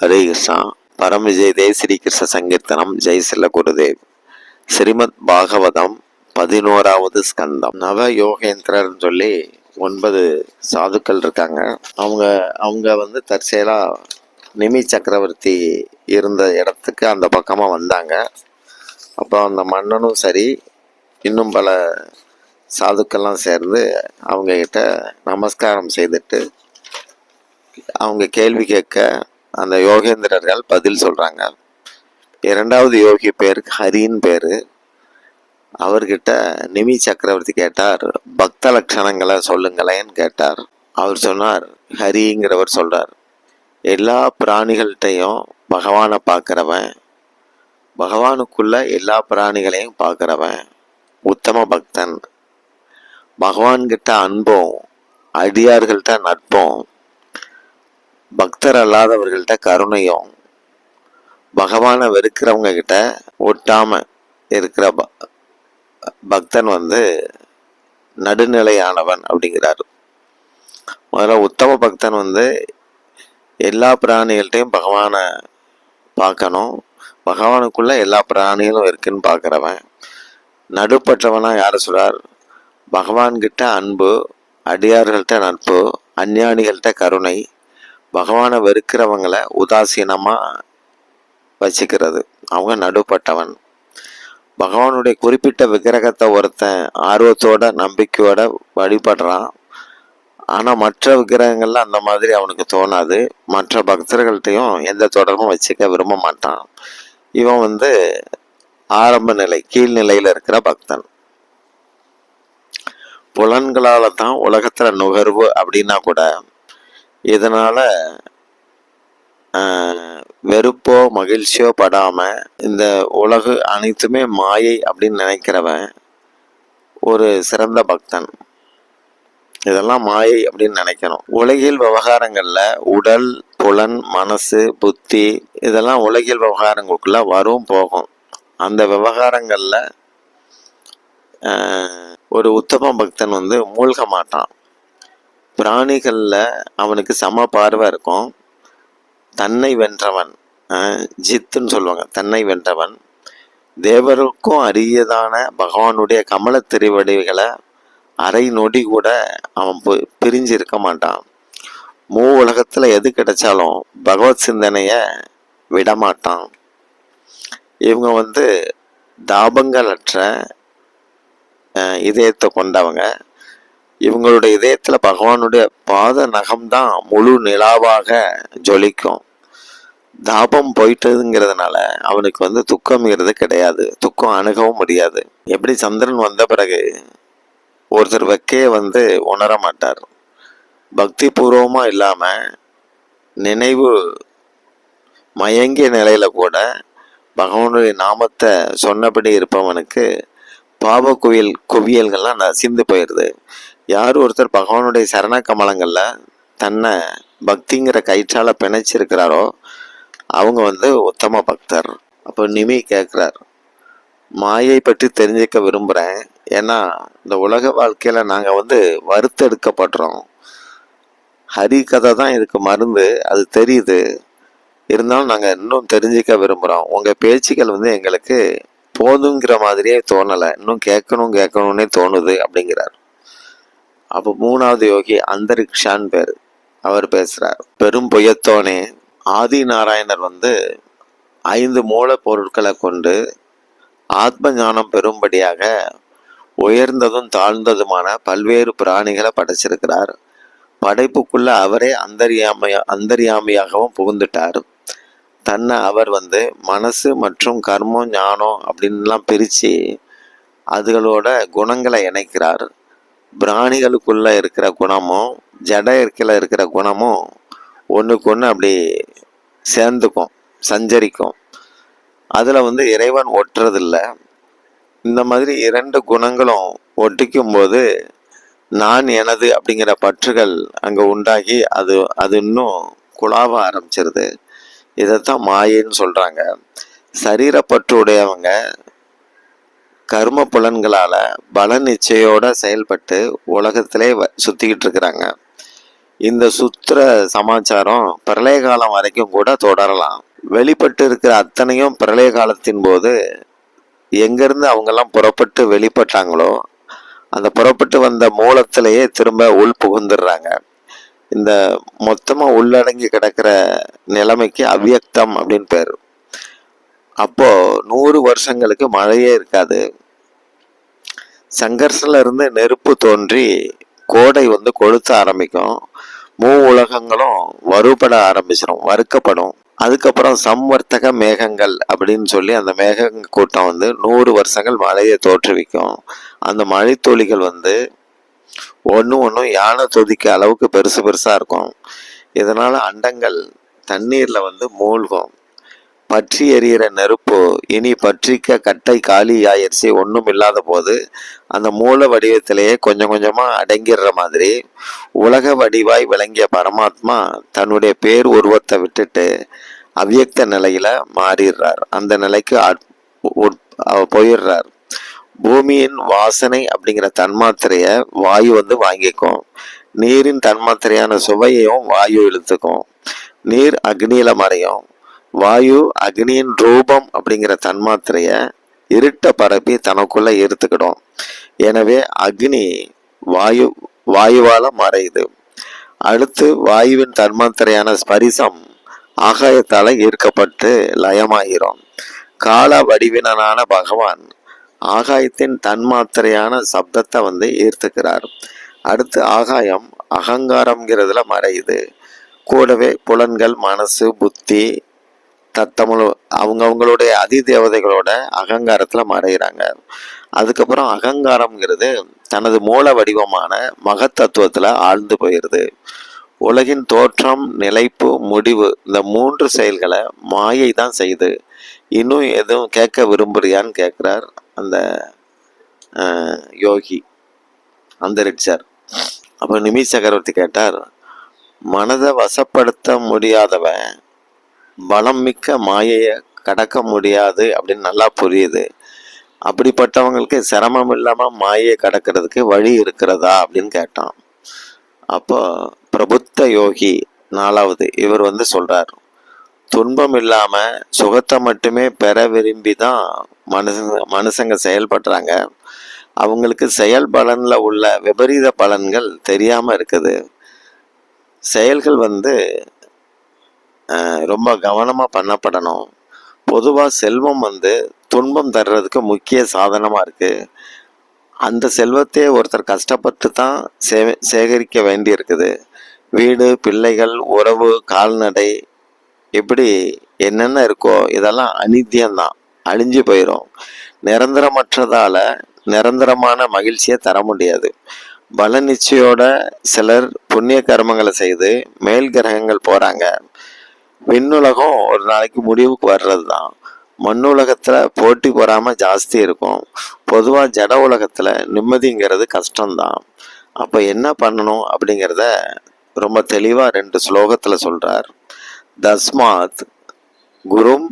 ஹரே கிருஷ்ணா பரமவிஜய் ஜெய் ஸ்ரீகிருஷ்ண சங்கீர்த்தனம் ஜெய் செல்ல குருதேவ். ஸ்ரீமத் பாகவதம் பதினோராவது ஸ்கந்தம். நவ யோகேந்திரர்னு சொல்லி ஒன்பது சாதுக்கள் இருக்காங்க. அவங்க அவங்க வந்து தற்செயலாக நிமி சக்கரவர்த்தி இருந்த இடத்துக்கு அந்த பக்கமாக வந்தாங்க. அப்போ அந்த மன்னனும் சரி இன்னும் பல சாதுக்கள்லாம் சேர்ந்து அவங்க கிட்ட நமஸ்காரம் செய்துட்டு அவங்க கேள்வி கேட்க அந்த யோகேந்திரர்கள் பதில் சொல்றாங்க. இரண்டாவது யோகி பேருக்கு ஹரின்னு பேரு. அவர்கிட்ட நிமி சக்கரவர்த்தி கேட்டார் பக்த லட்சணங்களை சொல்லுங்களேன்னு கேட்டார். அவர் சொன்னார் ஹரிங்கிறவர் சொல்றார் எல்லா பிராணிகள்கிட்டையும் பகவானை பார்க்குறவன் பகவானுக்குள்ள எல்லா பிராணிகளையும் பார்க்குறவன் உத்தம பக்தன். பகவான்கிட்ட அன்பும் அடியார்கள்ட்ட நட்பும் பக்தர் அல்லாதவர்கள்ட்ட கருணையும் பகவானை வெறுக்கிறவங்க கிட்ட ஒட்டாம இருக்கிற ப- பக்தன் வந்து நடுநிலையானவன் அப்படிங்கிறாரு. முதல்ல உத்தம பக்தன் வந்து எல்லா பிராணிகள்கிட்டையும் பகவானை பார்க்கணும். பகவானுக்குள்ள எல்லா பிராணிகளும் இருக்குன்னு பார்க்குறவன். நடுப்பற்றவனா யார் சொல்றார்? பகவான்கிட்ட அன்பு அடியார்கள்ட்ட நட்பு அஞ்ஞானிகள்கிட்ட கருணை பகவானை வெறுக்கிறவங்களை உதாசீனமா வச்சுக்கிறது. அவங்க நடுப்பட்டவன். பகவானுடைய குறிப்பிட்ட விக்கிரகத்தை ஒருத்தன் ஆர்வத்தோட நம்பிக்கையோட வழிபடுறான். ஆனால் மற்ற விக்கிரகங்கள்ல அந்த மாதிரி அவனுக்கு தோணாது. மற்ற பக்தர்கள்ட்டையும் எந்த தொடர்பும் வச்சுக்க விரும்ப மாட்டான். இவன் வந்து ஆரம்ப நிலை கீழ்நிலையில இருக்கிற பக்தன். புலன்களால் தான் உலகத்துல நுகர்வு அப்படின்னா கூட இதனால் வெறுப்போ மகிழ்ச்சியோ படாமல் இந்த உலகு அனைத்துமே மாயை அப்படின்னு நினைக்கிறவன் ஒரு சிறந்த பக்தன். இதெல்லாம் மாயை அப்படின்னு நினைக்கணும். உலகில் விவகாரங்களில் உடல் புலன் மனசு புத்தி இதெல்லாம் உலகில் விவகாரங்களுக்குள்ள வரும் போகும். அந்த விவகாரங்களில் ஒரு உத்தம பக்தன் வந்து மூழ்க மாட்டான். பிராணிகளில் அவனுக்கு சம பார்வை இருக்கும். தன்னை வென்றவன் ஜித்துன்னு சொல்லுவாங்க. தன்னை வென்றவன். தேவருக்கும் அரியதான பகவானுடைய கமல திருவடிகளை அரை நொடி கூட அவன் பு- பிரிஞ்சு இருக்க மாட்டான். மூ உலகத்தில் எது கிடைச்சாலும் பகவத் சிந்தனையை விட மாட்டான் இவங்க வந்து தாபங்களற்ற இதயத்தை கொண்டவங்க. இவங்களுடைய இதயத்தில் பகவானுடைய பாத நகம்தான் முழு நிலாவாக ஜொலிக்கும். தாபம் போயிட்டதுங்கிறதுனால அவனுக்கு வந்து துக்கம்ங்கிறது கிடையாது. துக்கம் அணுகவும் முடியாது. எப்படி சந்திரன் வந்த பிறகு ஒருத்தர் வெக்கைய வந்து உணர மாட்டார். பக்தி பூர்வமாக இல்லாமல் நினைவு மயங்கிய நிலையில் கூட பகவானுடைய நாமத்தை சொன்னபடி இருப்பவனுக்கு பாவ குவியல் குவியல்கள்லாம் நசிந்து போயிடுது யார் ஒருத்தர் பகவானுடைய சரண கமலங்களில் தன்னை பக்திங்கிற கயிற்றால் பிணைச்சிருக்கிறாரோ அவங்க வந்து உத்தம பக்தர். அப்போ நிமி கேட்குறார் மாயை பற்றி தெரிஞ்சுக்க விரும்புகிறேன் ஏன்னா இந்த உலக வாழ்க்கையில் நாங்கள் வந்து வறுத்தெடுக்கப்படுறோம் ஹரி கதை தான் இதுக்கு மருந்து. அது தெரியுது. இருந்தாலும் நாங்கள் இன்னும் தெரிஞ்சுக்க விரும்புகிறோம் உங்கள் பேச்சுக்கள் வந்து எங்களுக்கு போதுங்கிற மாதிரியே தோணலை. இன்னும் கேட்கணும் கேட்கணும்னே தோணுது அப்படிங்கிறார். அப்போ மூணாவது யோகி அந்தரிக்ஷான் பேர். அவர் பேசுகிறார் பெரும் பொய்யத்தோனே ஆதி நாராயணர் வந்து ஐந்து மூலப் பொருட்களை கொண்டு ஆத்ம ஞானம் பெறும்படியாக உயர்ந்ததும் தாழ்ந்ததுமான பல்வேறு பிராணிகளை படைச்சிருக்கிறார். படைப்புக்குள்ள அவரே அந்தரியாமையா அந்தரியாமையாகவும் புகுந்துட்டார். தன்னை அவர் வந்து மனசு மற்றும் கர்மம் ஞானம் அப்படின்லாம் பிரித்து அதுகளோட குணங்களை இணைக்கிறார். பிராணிகளுக்குள்ள இருக்கிற குணமும் ஜட இருக்கையில் இருக்கிற குணமும் ஒன்றுக்கு ஒன்று அப்படி சேர்ந்துக்கும் சஞ்சரிக்கும். அதில் வந்து இறைவன் ஒட்டுறதில்ல இந்த மாதிரி இரண்டு குணங்களும் ஒட்டிக்கும் போது நான் எனது அப்படிங்கிற பற்றுகள் அங்கே உண்டாகி அது அது இன்னும் குழாவ ஆரம்பிச்சிருது. இதைத்தான் மாயின்னு சொல்கிறாங்க சரீரப்பற்று உடையவங்க கர்ம புலன்களால் பல நிச்சயோட செயல்பட்டு உலகத்திலே வ- இருக்கிறாங்க. இந்த சுத்திர சமாச்சாரம் பிரளய காலம் வரைக்கும் கூட தொடரலாம். வெளிப்பட்டு இருக்கிற அத்தனையும் பிரளய காலத்தின் போது எங்கேருந்து அவங்கெல்லாம் புறப்பட்டு வெளிப்பட்டாங்களோ அந்த புறப்பட்டு வந்த மூலத்திலேயே திரும்ப உள் புகுந்துடுறாங்க. இந்த மொத்தமாக உள்ளடங்கி கிடக்கிற நிலைமைக்கு அவ்வியக்தம் அப்படின்னு பேர். அப்போது நூறு வருஷங்களுக்கு மழையே இருக்காது. சங்கர்ஷன்ல இருந்து நெருப்பு தோன்றி கோடை வந்து கொளுத்த ஆரம்பிக்கும். மூ உலகங்களும் வறுபட ஆரம்பிச்சிடும் வறுக்கப்படும். அதுக்கப்புறம் சம்வர்த்தக மேகங்கள் அப்படின்னு சொல்லி அந்த மேக கூட்டம் வந்து நூறு வருஷங்கள் மழையை தோற்றுவிக்கும். அந்த மழைத்துளிகள் வந்து ஒன்று ஒன்றும் யானை தொதிக்க அளவுக்கு பெருசு பெருசாக இருக்கும். இதனால் அண்டங்கள் தண்ணீரில் வந்து மூழ்கும். பற்றி எறிகிற நெருப்பு இனி பற்றிக்க கட்டை காலி ஆயிடுச்சு ஒன்றும் இல்லாத போது அந்த மூல வடிவத்திலேயே கொஞ்சம் கொஞ்சமாக அடங்கிடுற மாதிரி உலக வடிவாய் விளங்கிய பரமாத்மா தன்னுடைய பேர் உருவத்தை விட்டுட்டு அவ்வியக்த நிலையில் மாறிடுறார். அந்த நிலைக்கு ஆட்- உட்- போயிடுறார். பூமியின் வாசனை அப்படிங்கிற தன்மாத்திரைய வாயு வந்து வாங்கிக்கும். நீரின் தன்மாத்திரையான சுவையையும் வாயு இழுத்துக்கும். நீர் அக்னியில மறையும். வாயு அக்னியின் ரூபம் அப்படிங்கிற தன்மாத்திரைய இருட்ட பரப்பி தனக்குள்ள ஈர்த்துக்கிடும் எனவே அக்னி வாயு வாயுவால மறையுது. அடுத்து வாயுவின் தன்மாத்திரையான ஸ்பரிசம் ஆகாயத்தால ஈர்க்கப்பட்டு லயமாகிறோம் கால வடிவினனான பகவான் ஆகாயத்தின் தன்மாத்திரையான சப்தத்தை வந்து ஈர்த்துக்கிறார். அடுத்து ஆகாயம் அகங்காரம்ங்கிறதுல மறையுது. கூடவே புலன்கள் மனசு புத்தி தத்தமிழ் அவங்க அவங்களுடைய அதி தேவதைகளோட அகங்காரத்தில் மறைகிறாங்க. அதுக்கப்புறம் அகங்காரம்ங்கிறது தனது மூல வடிவமான மகத்தத்துவத்தில் ஆழ்ந்து போயிடுது உலகின் தோற்றம் நிலைப்பு முடிவு இந்த மூன்று செயல்களை மாயை தான் செய்யுது இன்னும் எதுவும் கேட்க விரும்புறியான்னு கேட்குறார் அந்த யோகி அந்த ரிட்சர் அப்போ நிமி சக்கரவர்த்தி கேட்டார் மனதை வசப்படுத்த முடியாதவன் பலம் மிக்க மாயையை கடக்க முடியாது அப்படின்னு நல்லா புரியுது. அப்படிப்பட்டவங்களுக்கு சிரமம் இல்லாமல் மாயையை கடக்கிறதுக்கு வழி இருக்கிறதா அப்படின்னு கேட்டான். அப்போ பிரபுத்த யோகி நாலாவது இவர் வந்து சொல்கிறார் துன்பம் இல்லாமல் சுகத்தை மட்டுமே பெற விரும்பி தான் மனுஷங்க மனுஷங்க செயல்படுறாங்க. அவங்களுக்கு செயல் பலனில் உள்ள விபரீத பலன்கள் தெரியாமல் இருக்குது. செயல்கள் வந்து ரொம்ப கவனமாக பண்ணப்படணும். பொதுவாக செல்வம் வந்து துன்பம் தர்றதுக்கு முக்கிய சாதனமாக இருக்குது அந்த செல்வத்தையே ஒருத்தர் கஷ்டப்பட்டு தான் சே சேகரிக்க வேண்டி இருக்குது வீடு பிள்ளைகள் உறவு கால்நடை இப்படி என்னென்ன இருக்கோ இதெல்லாம் அனித்தியம்தான் அழிஞ்சு போயிடும் நிரந்தரமற்றதால் நிரந்தரமான மகிழ்ச்சியை தர முடியாது. பல நிச்சயோட சிலர் புண்ணிய கர்மங்களை செய்து மேல் கிரகங்கள் போகிறாங்க விண்ணுலகம் ஒரு நாளைக்கு முடிவுக்கு வர்றது தான் மண்ணுலகத்தில் போட்டி பொறாம ஜாஸ்தி இருக்கும். பொதுவாக ஜட உலகத்தில் நிம்மதிங்கிறது கஷ்டம்தான். அப்போ என்ன பண்ணணும் அப்படிங்கிறத ரொம்ப தெளிவாக ரெண்டு ஸ்லோகத்தில் சொல்கிறார் தஸ்மாத் குரும்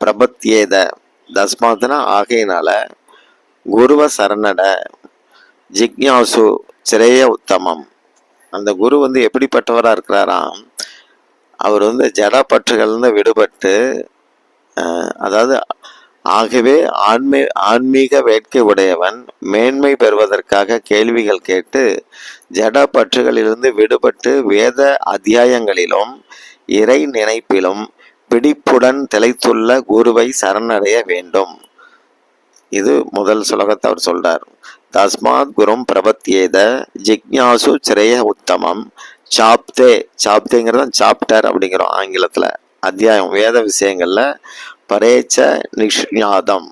பிரபத்யேத. தஸ்மாத்னா ஆகையினால குருவ சரணட. ஜிக்ஞாசு சிரேய உத்தமம். அந்த குரு வந்து எப்படிப்பட்டவராக இருக்கிறாராம்? அவர் வந்து ஜடாப்பற்றுகள்னு விடுபட்டு அதாவது ஆகவே ஆன்மீ ஆன்மீக வேட்கை உடையவன் மேன்மை பெறுவதற்காக கேள்விகள் கேட்டு ஜட பற்றுகளிலிருந்து விடுபட்டு வேத அத்தியாயங்களிலும் இறை நினைப்பிலும் பிடிப்புடன் திளைத்துள்ள குருவை சரணடைய வேண்டும். இது முதல் சுலகத்தை அவர் சொல்றார். தஸ்மாத் குரும் பிரபத்தியேத ஜிக்ஞாசு சிரேய உத்தமம். சாப்தே சாப்தேங்கிறது சாப்டர் அப்படிங்கிறோம் ஆங்கிலத்தில். அத்தியாயம் வேத விஷயங்களில் பரேச்ச நிஷ்ஞாதம்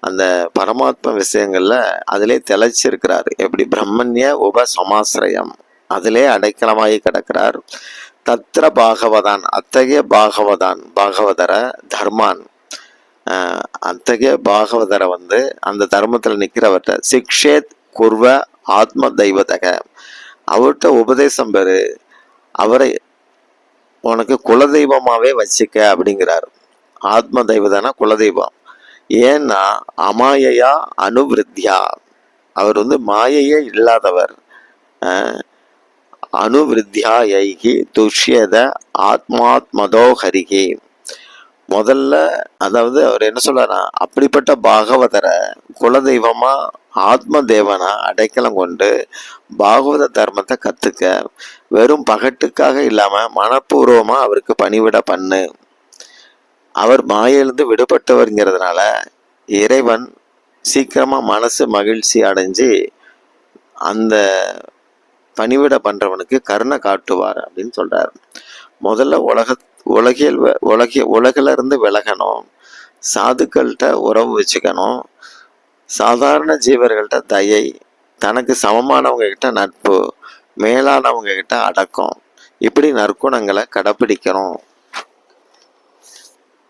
அந்த பரமாத்ம விஷயங்களில் அதிலே தெளிச்சிருக்கிறார். எப்படி? பிரம்மண்ய உப சமாசிரயம் அதிலே அடைக்கலமாகி கிடக்கிறார். தத்ர பாகவதான் அத்தகைய பாகவதான் பாகவதர தர்மான். அத்தகைய பாகவதரை வந்து அந்த தர்மத்தில் நிற்கிறவர்கிட்ட சிக்ஷேத் குர்வ ஆத்ம தெய்வதக. அவர்கிட்ட உபதேசம் பெறு. அவரை உனக்கு குலதெய்வமாவே வச்சுக்க அப்படிங்கிறார். ஆத்ம தெய்வதானா குலதெய்வம்? ஏன்னா அமாயையா அனுவிருத்தியா? அவர் வந்து மாயையே இல்லாதவர். அனுவிருத்தியா ஐகி துஷ்யத ஆத்மாத்மதோ ஹரிகி. முதல்ல அதாவது அவர் என்ன சொல்றாரா அப்படிப்பட்ட பாகவதரை குலதெய்வமா ஆத்ம தேவனா அடைக்கலம் கொண்டு பாகவத தர்மத்தை கத்துக்க வெறும் பகட்டுக்காக இல்லாம மனப்பூர்வமாக அவருக்கு பணிவிட பண்ணு. அவர் மாயிலிருந்து விடுபட்டவர்ங்கிறதுனால இறைவன் சீக்கிரமா மனசு மகிழ்ச்சி அடைஞ்சு அந்த பணிவிட பண்றவனுக்கு கருணை காட்டுவார் அப்படின்னு சொல்றாரு. முதல்ல உலக உலகியல் வ- உலகிய உலகில இருந்து விலகணும். சாதுக்கள்கிட்ட உறவு வச்சுக்கணும். சாதாரண ஜீவர்கள்ட்ட தயை தனக்கு சமமானவங்கக்கிட்ட நட்பு மேலானவங்க கிட்ட அடக்கம். இப்படி நற்குணங்களை கடைப்பிடிக்கிறோம்.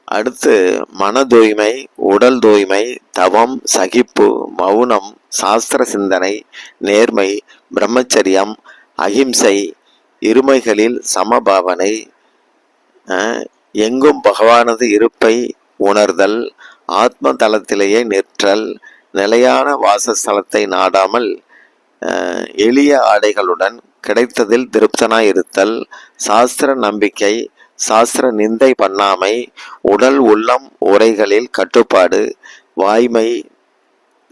அடுத்து மன தூய்மை உடல் தூய்மை தவம் சகிப்பு மௌனம் சாஸ்திர சிந்தனை நேர்மை பிரம்மச்சரியம் அகிம்சை இருமைகளில் சமபாவனை அஹ், எங்கும் பகவானது இருப்பை உணர்தல் ஆத்ம தளத்திலேயே நிற்றல் நிலையான வாசஸ்தலத்தை நாடாமல் எளிய ஆடைகளுடன் கிடைத்ததில் திருப்தனாய் இருத்தல் சாஸ்திர நம்பிக்கை சாஸ்திர நிந்தை பண்ணாமை உடல் உள்ளம் உரைகளில் கட்டுப்பாடு வாய்மை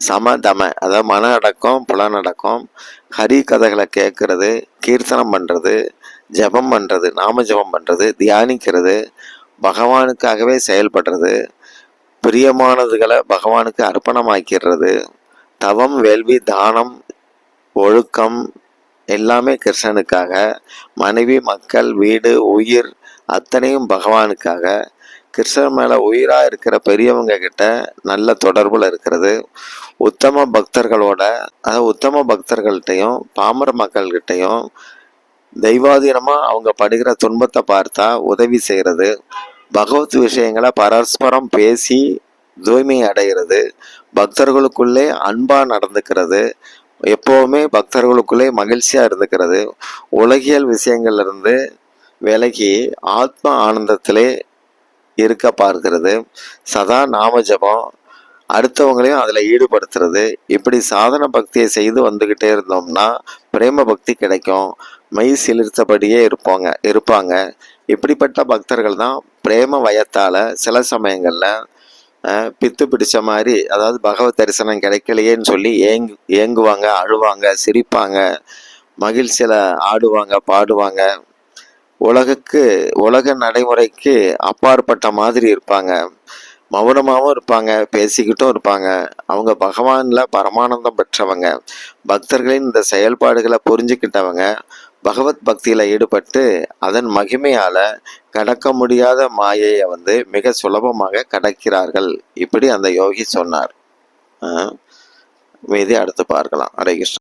சமதம அதாவது மன அடக்கம் புலனடக்கம் ஹரி கதைகளை கேட்கறது கீர்த்தனம் பண்ணுறது ஜெபம் பண்ணுறது நாம ஜெபம் பண்ணுறது தியானிக்கிறது பகவானுக்காகவே செயல்படுறது பிரியமானதுகளை பகவானுக்கு அர்ப்பணமாக்கிடுறது. தவம் வேள்வி தானம் ஒழுக்கம் எல்லாமே கிருஷ்ணனுக்காக. மனைவி மக்கள் வீடு உயிர் அத்தனையும் பகவானுக்காக. கிருஷ்ணன் மேலே உயிராக இருக்கிற பெரியவங்க கிட்ட நல்ல தொடர்பில் இருக்கிறது. உத்தம பக்தர்களோட அதாவது உத்தம பக்தர்கள்ட்டையும் பாமர மக்கள்கிட்டையும் தெய்வாதீனமாக அவங்க படுகிற துன்பத்தை பார்த்தா உதவி செய்கிறது பகவத் விஷயங்களை பரஸ்பரம் பேசி தூய்மை அடைகிறது. பக்தர்களுக்குள்ளே அன்பாக நடந்துக்கிறது. எப்போவுமே பக்தர்களுக்குள்ளே மகிழ்ச்சியாக இருந்துக்கிறது. உலகியல் விஷயங்கள்லேருந்து விலகி ஆத்ம ஆனந்தத்திலே இருக்க பார்க்கிறது. சதா நாம ஜபம் அடுத்தவங்களையும் அதில் ஈடுபடுத்துறது. இப்படி சாதன பக்தியை செய்து வந்துக்கிட்டே இருந்தோம்னா பிரேம பக்தி கிடைக்கும். மெய் சிலிர்த்தபடியே இருப்பாங்க இருப்பாங்க. இப்படிப்பட்ட பக்தர்கள் தான் பிரேம வயத்தால சில சமயங்களில் அஹ், பித்து பிடிச்ச மாதிரி அதாவது பகவத் தரிசனம் கிடைக்கலையேன்னு சொல்லி ஏங்கு ஏங்குவாங்க அழுவாங்க சிரிப்பாங்க மகிழ்ச்சியில ஆடுவாங்க பாடுவாங்க. உலகுக்கு உலக நடைமுறைக்கு அப்பாற்பட்ட மாதிரி இருப்பாங்க. மௌனமாகவும் இருப்பாங்க பேசிக்கிட்டும் இருப்பாங்க. அவங்க பகவானில் பரமானந்தம் பெற்றவங்க. பக்தர்களின் இந்த செயல்பாடுகளை புரிஞ்சுக்கிட்டவங்க. பகவத் பக்தியில் ஈடுபட்டு அதன் மகிமையால் கடக்க முடியாத மாயையை வந்து மிக சுலபமாக கடக்கிறார்கள். இப்படி அந்த யோகி சொன்னார். ஆஹ் மீதி அடுத்து பார்க்கலாம். ஹரே கிருஷ்ணா.